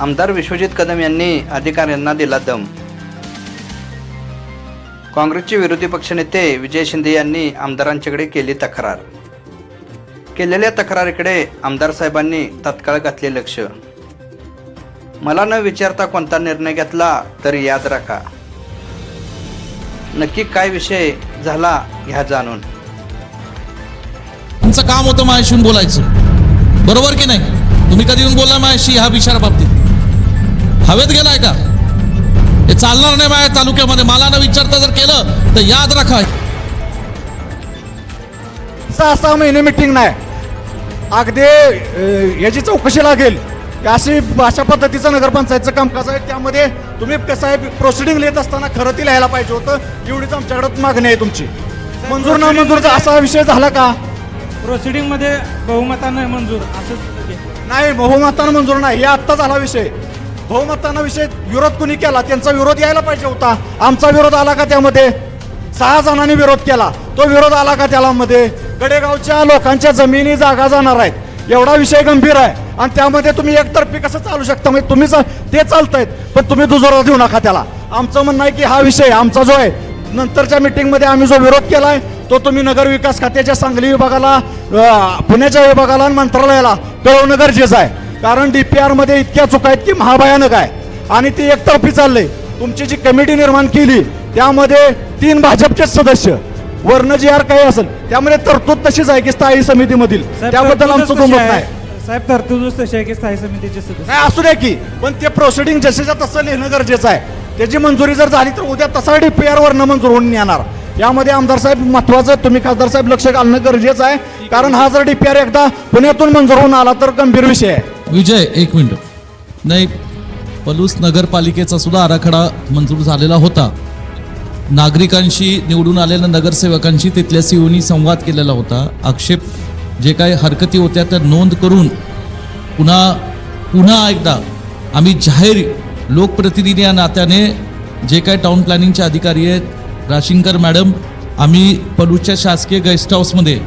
आमदार विश्वजित कदम यांनी अधिकाऱ्यांना दिला दम. काँग्रेसचे विरोधी पक्षनेते विजय शिंदे यांनी आमदारांच्याकडे केली तक्रार. केलेल्या तक्रारीकडे आमदार साहेबांनी तत्काळ घातले लक्ष. मला न विचारता कोणता निर्णय घेतला तरी याद राखा. नक्की काय विषय झाला ह्या जाणून. तुमचं काम होतं माझ्याशी बोलायचं. बरोबर की नाही? तुम्ही कधी येऊन बोला माझ्याशी? ह्या विचारा बाबतीत हवेत गेलाय का? हे चालणार नाही माझ्या तालुक्यामध्ये. मला न विचारता जर केलं तर याद राखा. सहा सहा महिने मिटिंग नाही. अगदी याची चौकशी लागेल. अशी अशा पद्धतीचं नगरपंचायतचं कामकाज आहे. त्यामध्ये तुम्ही कसं आहे प्रोसिडिंग लिहित असताना खरं ती लिहायला पाहिजे होतं. एवढीच आमच्याकडे मागणी आहे तुमची. मंजूर ना मंजूरचा असा विषय झाला का? प्रोसिडिंगमध्ये बहुमतानं मंजूर. असं नाही बहुमतानं मंजूर नाही. हे आत्ता झाला विषय. बहुमतानं विषय विरोध कुणी केला? त्यांचा विरोध यायला पाहिजे होता. आमचा विरोध आला का त्यामध्ये? सहा जणांनी विरोध केला. तो विरोध आला का त्याला मध्ये गडेगावच्या लोकांच्या जमिनी जागा जाणार आहेत. एवढा विषय गंभीर आहे. आणि त्यामध्ये तुम्ही एकतर्फी कसं चालू शकता? म्हणजे तुम्ही ते चालत आहेत पण तुम्ही दुजोरा देऊ नका त्याला. आमचं म्हणणं आहे की हा विषय आमचा जो आहे नंतरच्या मीटिंगमध्ये आम्ही जो विरोध केलाय तो तुम्ही नगर विकास खात्याच्या सांगली विभागाला पुण्याच्या विभागाला आणि मंत्रालयाला कळवणं गरजेचं आहे. कारण डीपीआरमध्ये इतक्या चुका आहेत की महाभयानक आहे. आणि ती एकतर्फी चाललंय तुमची जी कमिटी निर्माण केली त्यामध्ये तीन भाजपचे सदस्य. वर्ण जी आर काही असेल त्यामध्ये तरतूद तशीच आहे की स्थायी समितीमधील. त्याबद्दल आमचं दुमत नाही. साहेब तरतूदच तशी आहे की स्थायी समितीचे सदस्य. नाही असू द्या की. पण ते प्रोसिडिंग जसेच्या तसं लिहिणं गरजेचं आहे. त्याची मंजुरी जर झाली तर उद्या तसा डीपीआर वरनं मंजूर होऊन येणार. यामध्ये आमदार साहेब महत्वाचं तुम्ही खासदार साहेब लक्ष घालणं गरजेचं आहे. कारण हा जर डीपीआर एकदा पुण्यातून मंजूर होऊन आला तर गंभीर विषय आहे. विजय एक मिनिट. नाही पलूस नगरपालिकेचा सुद्धा आराखडा मंजूर झालेला होता. नागरिकांशी निवडून आलेल्या नगरसेवकांशी तिथल्या सीओनी संवाद केलेला होता. आक्षेप जे काही हरकती होत्या त्या नोंद करून पुन्हा पुन्हा एकदा आम्ही जाहीर लोकप्रतिनिधी या नात्याने जे काय टाउन प्लॅनिंगचे अधिकारी आहेत राशिंकर मॅडम आम्ही पलूसच्या शासकीय गेस्ट हाऊसमध्ये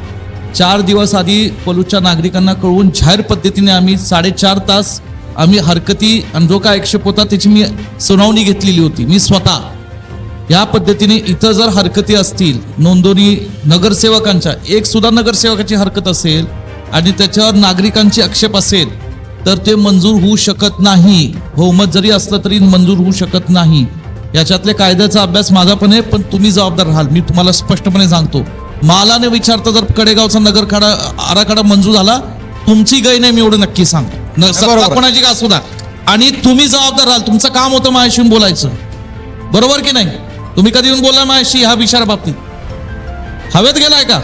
चार दिवस आधी पलूच्या नागरिकांना कळवून जाहीर पद्धतीने आम्ही साडेचार तास आम्ही हरकती आणि जो काय आक्षेप होता त्याची मी सुनावणी घेतलेली होती. मी स्वतः या पद्धतीने इथं जर हरकती असतील नोंदणी नगरसेवकांच्या एक सुद्धा नगरसेवकाची हरकत असेल आणि त्याच्यावर नागरिकांची आक्षेप असेल तर ते मंजूर होऊ शकत नाही. बहुमत जरी असलं तरी मंजूर होऊ शकत नाही. याच्यातल्या कायद्याचा अभ्यास माझा पण आहे पण तुम्ही जबाबदार राहाल. मी तुम्हाला स्पष्टपणे सांगतो. मला न विचारता जर कडेगावचा नगरखाडा आराखडा मंजूर झाला तुमची गै नाही मी एवढं नक्की सत्ता कोणाची का असू द्या. आणि तुम्ही जबाबदार राहाल तुमचं काम होतं माझ्याशी बोलायचं. बरोबर की नाही? तुम्ही कधी येऊन बोलला माझ्याशी ह्या विचारा बाबतीत? हवेत गेलाय का?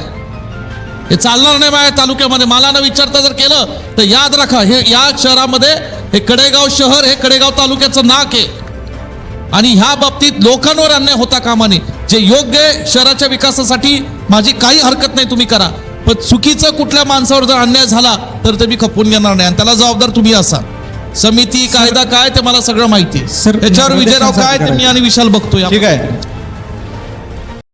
हे चालणार नाही माझ्या तालुक्यामध्ये. मला न विचारता जर केलं तर याद राखा हे या शहरामध्ये हे कडेगाव शहर हे कडेगाव तालुक्याचं नाक आहे. आणि ह्या बाबतीत लोकांवर अन्याय होता कामा नये जे योग्य शहराच्या विकासासाठी माझी काही हरकत नाही तुम्ही करा. पण चुकीचं कुठल्या माणसावर जर अन्याय झाला तर ते मी खपवून घेणार नाही. आणि त्याला जबाबदार तुम्ही असाल समिती कायदा काय ते मला सगळं माहिती आहे. सर, त्याच्यावर विजयराव काय ते मी. आणि विशाल बघतोय. ठीक आहे.